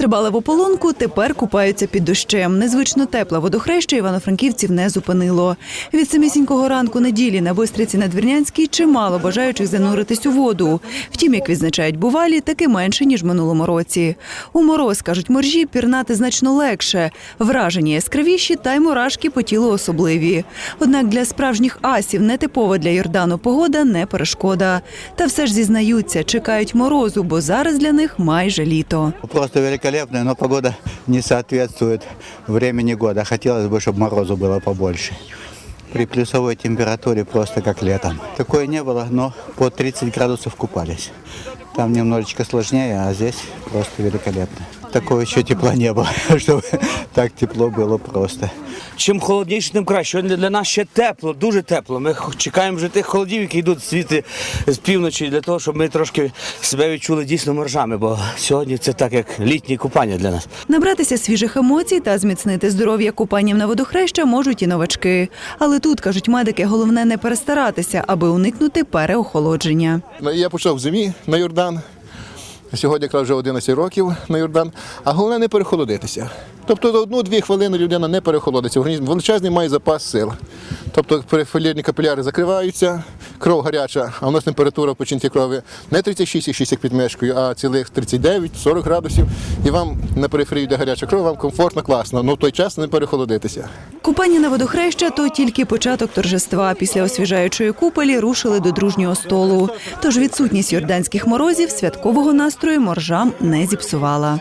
Стрибали в ополонку, тепер купаються під дощем. Незвично тепле водохреще івано-франківців не зупинило. Від самісінького ранку неділі на Бистриці Надвірнянській чимало бажаючих зануритись у воду. Втім, як відзначають бувалі, таки менше ніж минулому році. У мороз кажуть моржі, пірнати значно легше. Враження яскравіші, та й мурашки по тілу особливі. Однак для справжніх асів нетипова для Йордану погода не перешкода. Та все ж зізнаються, чекають морозу, бо зараз для них майже літо. Просто великолепная, но погода не соответствует времени года. Хотелось бы, чтобы морозу было побольше. При плюсовой температуре просто как летом. Такое не было, но по 30 градусов купались. Там немножечко сложнее, а здесь просто великолепно. Такого еще тепла не было, чтобы так тепло было просто. Чим холодніше, тим краще. Сьогодні для нас ще тепло, дуже тепло. Ми х- чекаємо вже тих холодів, які йдуть звідти з півночі, для того, щоб ми трошки себе відчули дійсно моржами, бо сьогодні це так, як літнє купання для нас. Набратися свіжих емоцій та зміцнити здоров'я купанням на водохреща можуть і новачки. Але тут кажуть медики, головне не перестаратися, аби уникнути переохолодження. Ну, Я почав в зимі на Йордан. Сьогодні якраз вже 11 років на Йордан. А головне не перехолодитися. Тобто за одну-дві хвилини людина не перехолодиться. Організм величезний має запас сил. Тобто периферійні капіляри закриваються, кров гаряча, а у нас температура в печінці крові не 36,6 як під мешкою, а цілих 39-40 градусів. І вам на периферії йде гаряча кров, вам комфортно, класно. Ну в той час не перехолодитися. Купання на водохреща то тільки початок торжества. Після освіжаючої купелі рушили до дружнього столу. Тож відсутність йорданських морозів святкового настрою моржам не зіпсувала.